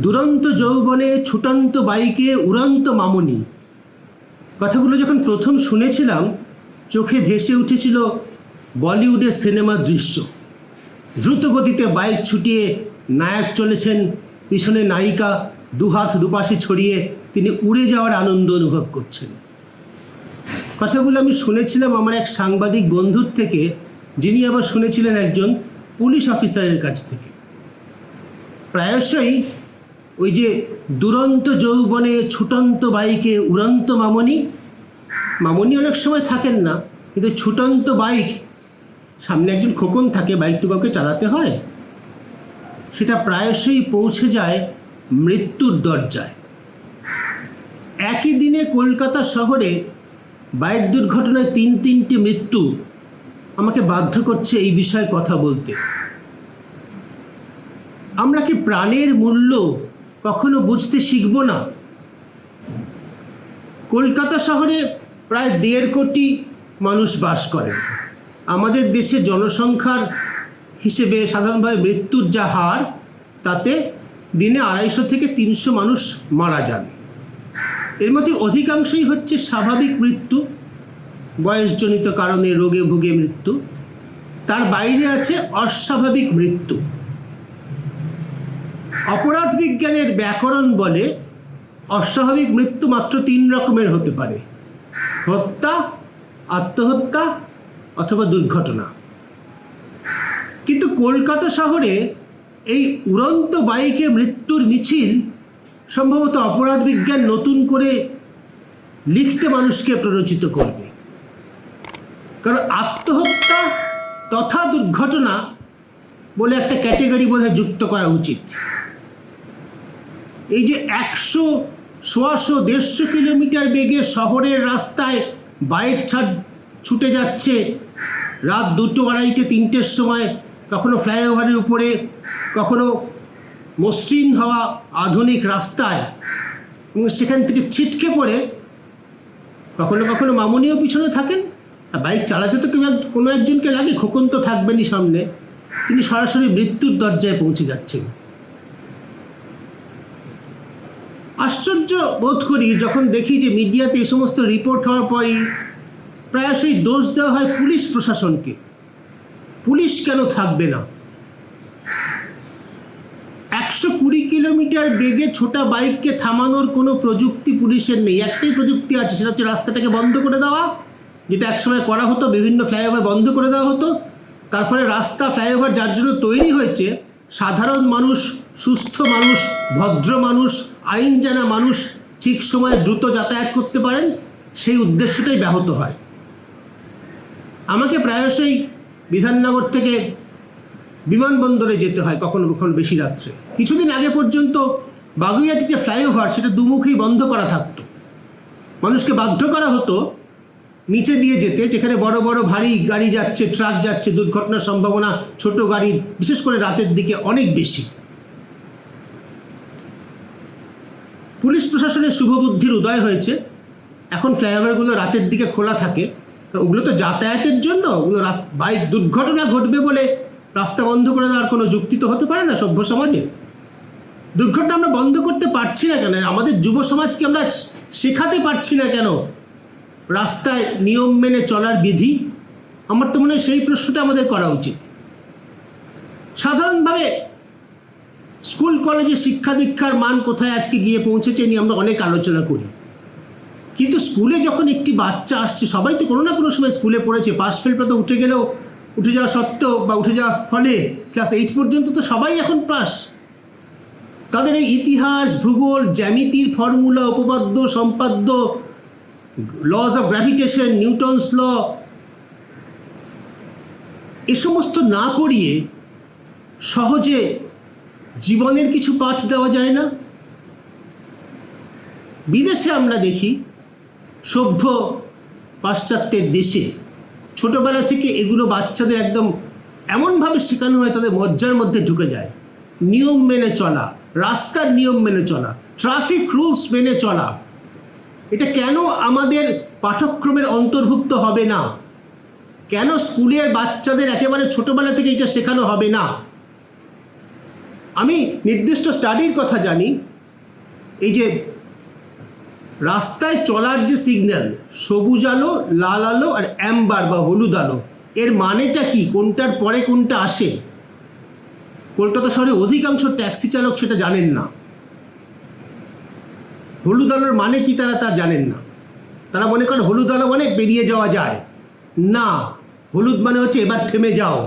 দুরন্ত যৌবনে, ছুটন্ত বাইকে, উড়ন্ত মামনি। কথাগুলো যখন প্রথম শুনেছিলাম, চোখে ভেসে উঠেছিল বলিউডের সিনেমার দৃশ্য। দ্রুত গতিতে বাইক ছুটিয়ে নায়ক চলেছেন পিছনে নায়িকা দুহাত দুপাশে ছড়িয়ে তিনি উড়ে যাওয়ার আনন্দ অনুভব করছেন। কথাগুলো আমি শুনেছিলাম আমার এক সাংবাদিক বন্ধুর থেকে, যিনি আবার শুনেছিলেন একজন পুলিশ অফিসারের কাছ থেকে। প্রায়শই ওই যে দুরন্ত যৌবনে ছুটন্ত বাইকে উড়ন্ত মামনি মামনি অনেক সময় থাকেন না, কিন্তু ছুটন্ত বাইক, সামনে একজন খোকন থাকে, বাইক তো কাউকে চালাতে হয়, সেটা প্রায়শই পৌঁছে যায় মৃত্যুর দরজায়। একই দিনে কলকাতা শহরে বাইক দুর্ঘটনায় তিন তিনটি মৃত্যু আমাকে বাধ্য করছে এই বিষয়ে কথা বলতে। আমরা কি প্রাণের মূল্য কখনো বুঝতে শিখব না। কলকাতা শহরে প্রায় দেড় কোটি মানুষ বাস করে। আমাদের দেশে জনসংখ্যার হিসেবে সাধারণভাবে মৃত্যুর যা হার, তাতে দিনে আড়াইশো থেকে তিনশো মানুষ মারা যান। এর মধ্যে অধিকাংশই হচ্ছে স্বাভাবিক মৃত্যু, বয়সজনিত কারণে রোগে ভুগে মৃত্যু। তার বাইরে আছে অস্বাভাবিক মৃত্যু। অপরাধ বিজ্ঞানের ব্যাকরণ বলে অস্বাভাবিক মৃত্যু মাত্র তিন রকমের হতে পারে। হত্যা, আত্মহত্যা অথবা দুর্ঘটনা। কিন্তু কলকাতা শহরে এই উড়ন্ত বাইকে মৃত্যুর মিছিল সম্ভবত অপরাধ বিজ্ঞান নতুন করে লিখতে মানুষকে প্ররোচিত করবে। কারণ আত্মহত্যা তথা দুর্ঘটনা বলে একটা ক্যাটেগরি বোধহয় যুক্ত করা উচিত। এই যে একশো সোয়াশো দেড়শো কিলোমিটার বেগে শহরের রাস্তায় বাইক ছাড় ছুটে যাচ্ছে। রাত দুটো আড়াইটে, তিনটের সময় কখনো ফ্লাইওভারের উপরে, কখনো মসৃণ হওয়া আধুনিক রাস্তায়। এবং সেখান থেকে ছিটকে পড়ে কখনো কখনো মামুনিও পিছনে থাকেন। আর বাইক চালাতে তো কেউ কোনো একজনকে লাগে, খোকন তো থাকবেনই সামনে। তিনি সরাসরি মৃত্যুর দরজায় পৌঁছে যাচ্ছেন। আশ্চর্য বোধ করি যখন দেখি যে মিডিয়াতে এই সমস্ত রিপোর্ট হওয়ার পরই প্রায়শই দোষ দেওয়া হয় পুলিশ প্রশাসনকে। পুলিশ কেন থাকবে না? একশো কুড়ি কিলোমিটার বেগে ছোটা বাইককে থামানোর কোনো প্রযুক্তি পুলিশের নেই। একটাই প্রযুক্তি আছে, সেটা হচ্ছে রাস্তাটাকে বন্ধ করে দেওয়া, যেটা একসময় করা হতো, বিভিন্ন ফ্লাইওভার বন্ধ করে দেওয়া হতো। তারপরে রাস্তা ফ্লাইওভার যার জন্য তৈরি হয়েছে সাধারণ মানুষ, সুস্থ মানুষ, ভদ্র মানুষ আইন জানা মানুষ ঠিক সময়ে দ্রুত যাতায়াত করতে পারেন, সেই উদ্দেশ্যটাই ব্যাহত হয়। আমাকে প্রায়শই বিধাননগর থেকে বিমানবন্দরে যেতে হয় কখনো কখনো বেশি রাত্রে। কিছুদিন আগে পর্যন্ত বাগুইয়াটি যে ফ্লাইওভার সেটা দুমুখেই বন্ধ করা থাকতো। মানুষকে বাধ্য করা হতো নিচে দিয়ে যেতে, যেখানে বড় বড় ভারী গাড়ি যাচ্ছে, ট্রাক যাচ্ছে, দুর্ঘটনার সম্ভাবনা ছোট গাড়ির, বিশেষ করে রাতের দিকে অনেক বেশি। পুলিশ প্রশাসনের শুভবুদ্ধির উদয় হয়েছে। এখন ফ্লাইওভারগুলো রাতের দিকে খোলা থাকে। ওগুলো তো যাতায়াতের জন্য, ওগুলো বাইক দুর্ঘটনা ঘটবে বলে রাস্তা বন্ধ করে দেওয়ার কোনো যুক্তি তো হতে পারে না সভ্য সমাজে। দুর্ঘটনা আমরা বন্ধ করতে পারছি না কেন? আমাদের যুব সমাজকে আমরা শেখাতে পারছি না কেন? রাস্তায় নিয়ম মেনে চলার বিধি? আমার তো মনে হয় সেই প্রশ্নটা আমাদের করা উচিত। সাধারণভাবে স্কুল, কলেজে শিক্ষা দীক্ষার মান কোথায় আজকে গিয়ে পৌঁছেছে নিয়ে আমরা অনেক আলোচনা করি। কিন্তু স্কুলে যখন একটি বাচ্চা আসছে, সবাই তো কোনো না কোনো সময় স্কুলে পড়েছে, পাশ ফেলটা তো উঠে গেলেও উঠে যাওয়া সত্ত্বেও বা উঠে যাওয়ার ফলে ক্লাস এইট পর্যন্ত তো সবাই এখন পাস তাদের এই ইতিহাস, ভূগোল, জ্যামিতির ফর্মুলা, উপপাদ্য, সম্পাদ্য laws of gravitation Newton's law এ সমস্ত না পড়িয়ে সহজে জীবনের কিছু পাঠ দেওয়া যায় না। বিদেশে আমরা দেখি সভ্য পাশ্চাত্যের দেশে ছোটবেলা থেকে এগুলো বাচ্চাদের একদম এমনভাবে শেখানো হয়, তাদের মজ্জার মধ্যে ঢুকে যায়। নিয়ম মেনে চলা, রাস্তার নিয়ম মেনে চলা ট্রাফিক রুলস মেনে চলা এটা কেন আমাদের পাঠ্যক্রমের অন্তর্ভুক্ত হবে না? কেন স্কুলের বাচ্চাদের একেবারে ছোটোবেলা থেকে এটা শেখানো হবে না? আমি নির্দিষ্ট স্টাডির কথা জানি। এই যে রাস্তায় চলার যে সিগন্যাল সবুজ আলো, লাল আলো আর অ্যাম্বার বা হলুদ আলো, এর মানেটা কি? কোনটার পরে কোনটা আসে? কলকাতা শহরে অধিকাংশ ট্যাক্সি চালক সেটা জানেন না। হলুদ আলোর মানে কি তারা তা জানেন না। তারা মনে করেন হলুদ আলো মানে বেরিয়ে যাওয়া যায়। না, হলুদ মানে হচ্ছে এবার থেমে যাও।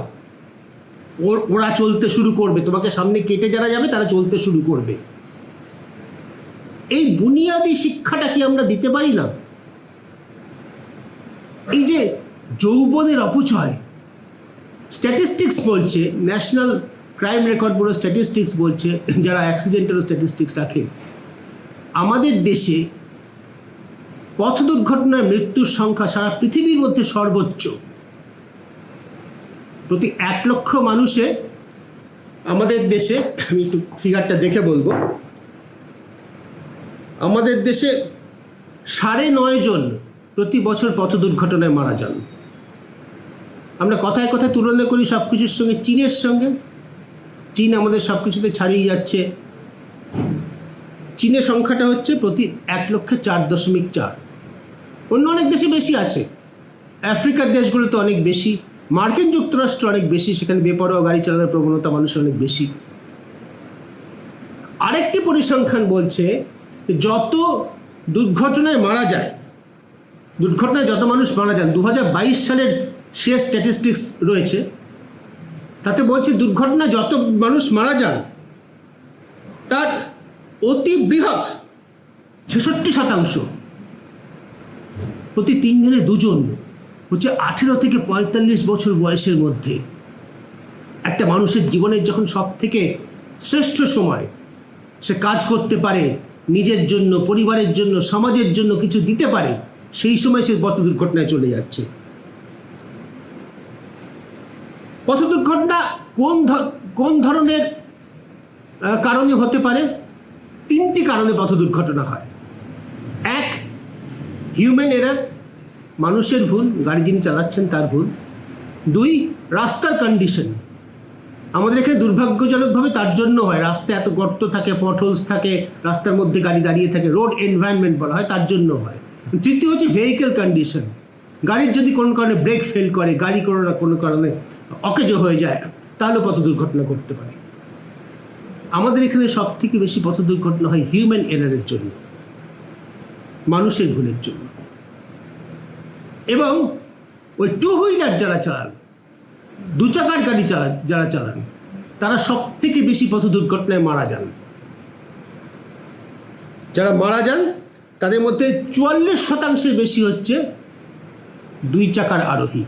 ওর চলতে শুরু করবে। তোমাকে সামনে কেটে যারা যাবে, তারা চলতে শুরু করবে। এই বুনিয়াদি শিক্ষাটা কি আমরা দিতে পারি না? এই যে যৌবনের অপচয় স্ট্যাটিস্টিক্স বলছে national crime record bureau statistics বলছে, যারা অ্যাক্সিডেন্টের স্ট্যাটিস্টিক্স রাখে আমাদের দেশে পথ দুর্ঘটনায় মৃত্যুর সংখ্যা সারা পৃথিবীর মধ্যে সর্বোচ্চ। প্রতি এক লক্ষ মানুষে আমাদের দেশে, আমি একটু ফিগারটা দেখে বলব। আমাদের দেশে সাড়ে নয় জন প্রতি বছর পথ দুর্ঘটনায় মারা যান। আমরা কথায় কথায় তুলনা করি সব কিছুর সঙ্গে, চীনের সঙ্গে। চীন আমাদের সব কিছুতে ছাড়িয়ে যাচ্ছে। চীনের সংখ্যাটা হচ্ছে প্রতি এক লক্ষে চার দশমিক চার। অন্য অনেক দেশে বেশি আছে। আফ্রিকার দেশগুলোতে অনেক বেশি। মার্কিন যুক্তরাষ্ট্র অনেক বেশি। সেখানে বেপরোয়া গাড়ি চালানোর প্রবণতা মানুষের অনেক বেশি। আরেকটি পরিসংখ্যান বলছে যত দুর্ঘটনায় মারা যায়, দুর্ঘটনায় যত মানুষ মারা যান দু হাজার বাইশ সালের শেষ স্ট্যাটিস্টিক্স রয়েছে। তাতে বলছে দুর্ঘটনায় যত মানুষ মারা যান, তার অতি বৃহৎ ছেষট্টি শতাংশ। প্রতি তিনজনে দুজন হচ্ছে আঠেরো থেকে পঁয়তাল্লিশ বছর বয়সের মধ্যে। একটা মানুষের জীবনের যখন সব থেকে শ্রেষ্ঠ সময়, সে কাজ করতে পারে, নিজের জন্য, পরিবারের জন্য, সমাজের জন্য কিছু দিতে পারে, সেই সময় সে পথ দুর্ঘটনায় চলে যাচ্ছে। পথ দুর্ঘটনা কোন কোন ধরনের কারণে হতে পারে? তিনটি কারণে পথ দুর্ঘটনা হয়। এক হিউম্যান এরার মানুষের ভুল গাড়ি যিনি চালাচ্ছেন তার ভুল। দুই, রাস্তার কন্ডিশন আমাদের এখানে দুর্ভাগ্যজনকভাবে তার জন্য হয়। রাস্তায় এত গর্ত থাকে পটহোলস থাকে, রাস্তার মধ্যে গাড়ি দাঁড়িয়ে থাকে রোড এনভায়রনমেন্ট বলা হয়, তার জন্য হয়। তৃতীয় হচ্ছে ভেহিকেল কন্ডিশন গাড়ির যদি কোনো কারণে ব্রেক ফেল করে, গাড়ি কোনো না কোনো কারণে অকেজ হয়ে যায়, তাহলে পথ দুর্ঘটনা করতে পারে? আমাদের এখানে সব থেকে বেশি পথ দুর্ঘটনা হয় হিউম্যান এরারের জন্য, মানুষের ভুলের জন্য। এবং ওই টু হুইলার যারা চালান দু চাকার গাড়ি চালা, যারা চালান, তারা সব থেকে বেশি পথ দুর্ঘটনায় মারা যান। যারা মারা যান, তাদের মধ্যে চুয়াল্লিশ শতাংশের বেশি হচ্ছে দুই চাকার আরোহী।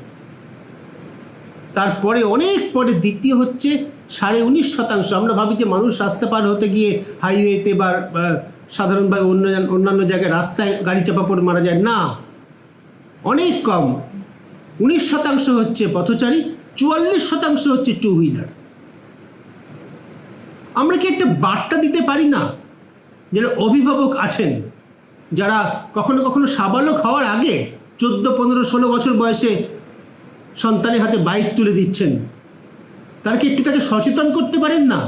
তারপরে অনেক পরে দ্বিতীয় হচ্ছে সাড়ে উনিশ শতাংশ। আমরা ভাবি যে মানুষ রাস্তা পার হতে গিয়ে হাইওয়েতে বা সাধারণভাবে অন্য অন্যান্য জায়গায় রাস্তায় গাড়ি চাপা পড়ে মারা যায়। না, অনেক কম। উনিশ শতাংশ হচ্ছে পথচারী, চুয়াল্লিশ শতাংশ হচ্ছে টু হুইলার আমরা কি একটা বার্তা দিতে পারি না যারা অভিভাবক আছেন, যারা কখনো কখনো সাবালক হওয়ার আগে চোদ্দ, পনেরো, ষোলো বছর বয়সে সন্তানের হাতে বাইক তুলে দিচ্ছেন? তারা কি একটু তাকে সচেতন করতে পারেন না?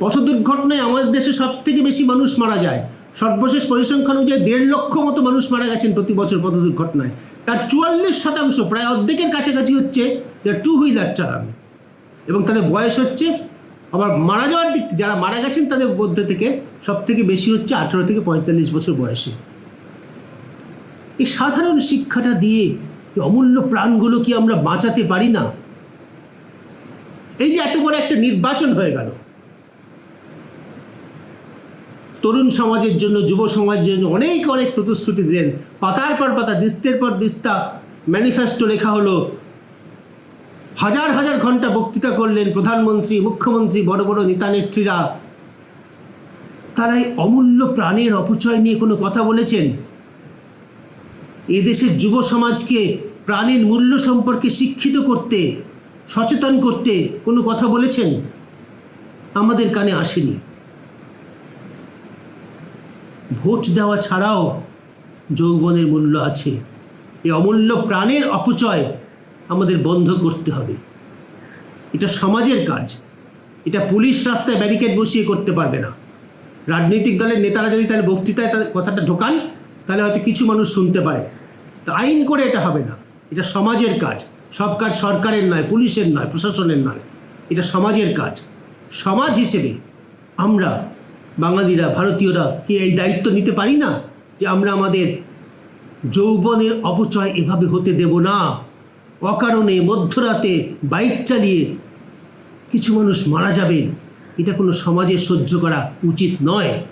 পথ দুর্ঘটনায় আমাদের দেশে সব থেকে বেশি মানুষ মারা যায়। সর্বশেষ পরিসংখ্যান অনুযায়ী দেড় লক্ষ মতো মানুষ মারা গেছেন প্রতি বছর পথ দুর্ঘটনায়। তার চুয়াল্লিশ শতাংশ, প্রায় অর্ধেকের কাছাকাছি হচ্ছে যারা টু হুইলার চালান। এবং তাদের বয়স হচ্ছে, আবার মারা যাওয়ার দিক যারা মারা গেছেন তাদের মধ্যে থেকে সব থেকে বেশি হচ্ছে আঠেরো থেকে পঁয়তাল্লিশ বছর বয়সে। এই সাধারণ শিক্ষাটা দিয়ে অমূল্য প্রাণগুলো কি আমরা বাঁচাতে পারি না? এই যে এত বড় একটা নির্বাচন হয়ে গেল। তরুণ সমাজের জন্য, যুব সমাজের জন্য অনেক অনেক প্রতিশ্রুতি দিলেন। পাতার পর পাতা, দিস্তের পর দিস্তা, ম্যানিফেস্টো লেখা হলো। হাজার হাজার ঘণ্টা বক্তৃতা করলেন প্রধানমন্ত্রী, মুখ্যমন্ত্রী, বড় বড় নেতা, নেত্রীরা। তারা এই অমূল্য প্রাণের অপচয় নিয়ে কোনো কথা বলেছেন? এদেশের যুব সমাজকে প্রাণের মূল্য সম্পর্কে শিক্ষিত করতে সচেতন করতে কোনো কথা বলেছেন? আমাদের কানে আসেনি। ভোট দেওয়া ছাড়াও যৌবনের মূল্য আছে। এই অমূল্য প্রাণের অপচয় আমাদের বন্ধ করতে হবে। এটা সমাজের কাজ। এটা পুলিশ রাস্তায় ব্যারিকেড বসিয়ে করতে পারবে না। রাজনৈতিক দলের নেতারা যদি তার বক্তৃতায় তাদের কথাটা ঢোকান, তাহলে হয়তো কিছু মানুষ শুনতে পারে। তো আইন করে এটা হবে না। এটা সমাজের কাজ। সব কাজ সরকারের নয়, পুলিশের নয়, প্রশাসনের নয়। এটা সমাজের কাজ। সমাজ হিসেবে আমরা বাঙালিরা, ভারতীয়রা কি এই দায়িত্ব নিতে পারি না যে আমরা আমাদের যৌবনের অপচয় এভাবে হতে দেব না? অকারণে মধ্যরাতে বাইক চালিয়ে কিছু মানুষ মারা যাবেন। এটা কোনো সমাজে সহ্য করা উচিত নয়।